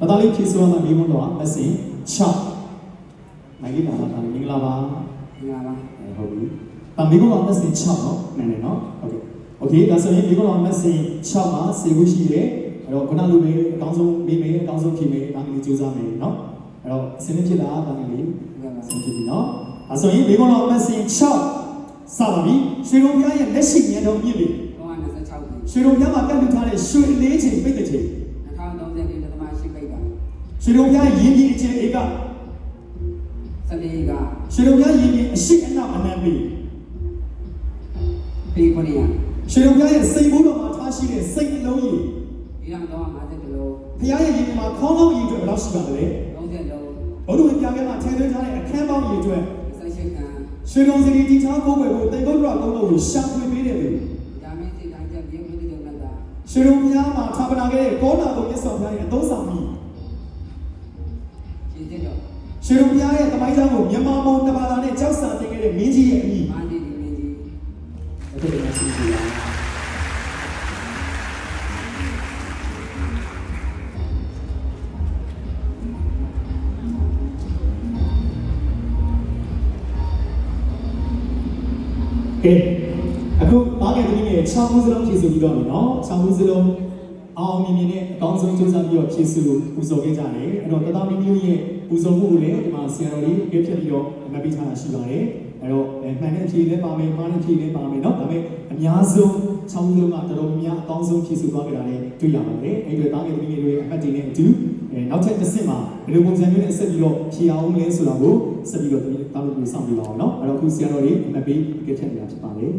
ဘာသာလေးဖြည့်ဆိုရမှာမိဘတော့အစင်6မိုင်လေးပါတာမင်္ဂလာပါ ဒီမှာပါ ဟုတ်ပြီ။ဒါမိဘတော့အစင်6เนาะနည်းနည်းเนาะဟုတ်ကဲ့။ Okay ဒါဆိုရင်မိဘတော့အစင်6မှာစေဖို့ရှိတယ်။အဲ့တော့ခုနလိုပဲအကောင်းဆုံးမိမေအကောင်းဆုံးဖြေမေဒါမျိုးကြိုးစားမယ်เนาะ။အဲ့တော့အစင်ဖြစ်လားဒါမျိုးလေး ဒီမှာပါ အစင်ဖြစ်ပြီเนาะ။အဲဆိုရင်မိဘတော့အစင်6စပါပြီ။ရွှေတော်ပြားရဲ့လက်ရှိမြန်တော်မြင့်ပြီ 326ခု ။ရွှေတော်ပြားမှာကတ်လူထားတဲ့ရွှေလေးချိန်ပိတ်တဲ့ချိန် ် ရွှေတော်ပြားရင်းကြီးအချင်းဧကစနေကရွှေတော်ပြားရင်းကြီးအရှိအနောက်အနံပြီပေခွင့်ရရွှေတော်ပြားရဲ့စိတ်ဘူးတော်မှာထားရှိတဲ့စိတ်နှလုံးရည်ဒီတော့350ကီလိုဖရားရဲ့ရည်မှာခေါင်းကောင်းရည်အတွက်ဘယ်လောက်ရှိပါသလဲ30လုံးဘုဒ္ဓဝင်ပြခဲ့မှာထည့်သွင်းထားတဲ့အခန်းပေါင်းရည်အတွက်28ခန်းရွှေတော်စီတီထားကိုယ်ွယ်ကိုတိတ်ကုတ်ရကုန်းတော်ကိုရှာဖွေပေးတယ်လေဒါမင်းစိတ်တိုင်းချက်မြေခွင့်တုံးတာရွှေတော်ဘုရားမှာထာပနာခဲ့တဲ့ကောနာတော်မြတ်စွာဘုရားရဲ့အသုံးဆောင်ပြီးရှင်းစစ်တော့ ရွှေတော်ဘုရားရဲ့တမိုင်းကြောင်းကိုမြန်မာမုံတဘာသာနဲ့ကြောက်စာတင်ခဲ့တဲ့မင်းကြီးရဲ့အမိမာဒီဒီမင်းကြီးအဲ့ဒါလည်းရှိပြီလားကဲအခုဘာငယ်သမီးငယ်6ခုစလုံးဖြည့်ဆိုပြီးတော့မယ်နော်6ခုစလုံး အောင်မြင်မြင်နဲ့အကောင်းဆုံးစူးစမ်းပြီးတော့ဖြည့်ဆိုပူဇော်ခဲ့ကြတယ်အဲ့တော့တသားမီမျိုးရဲ့ပူဇော်မှုကိုလည်းဒီမှာဆရာတော်လေးပြည့်ဖြတ်ပြီးတော့အမှတ်ပေးထားတာရှိပါတယ်အဲ့တော့မှန်တဲ့ဖြည့်လည်းပါမယ်မှားတဲ့ဖြည့်လည်းပါမယ်နော်ဒါပေမဲ့အများဆုံး6ခုစလုံးကတော်တော်များများအကောင်းဆုံးဖြည့်ဆိုသွားကြတာလည်းတွေ့ရပါတယ်အဲ့ဒီတော့တာငယ်သမီးငယ်တွေအမှတ်တွေနဲ့အတူအဲနောက်ထပ်တစ်ဆင့်မှာဘယ်လိုပုံစံမျိုးနဲ့ဆက်ပြီးတော့ဖြည့်အောင်လဲဆိုတာကိုဆက်ပြီးတော့တာလို့ပြောဆောင်ပြပါအောင်နော်အဲ့တော့အခုဆရာတော်လေးအမှတ်ပေးပြည့်ဖြတ်နေတာဖြစ်ပါတယ်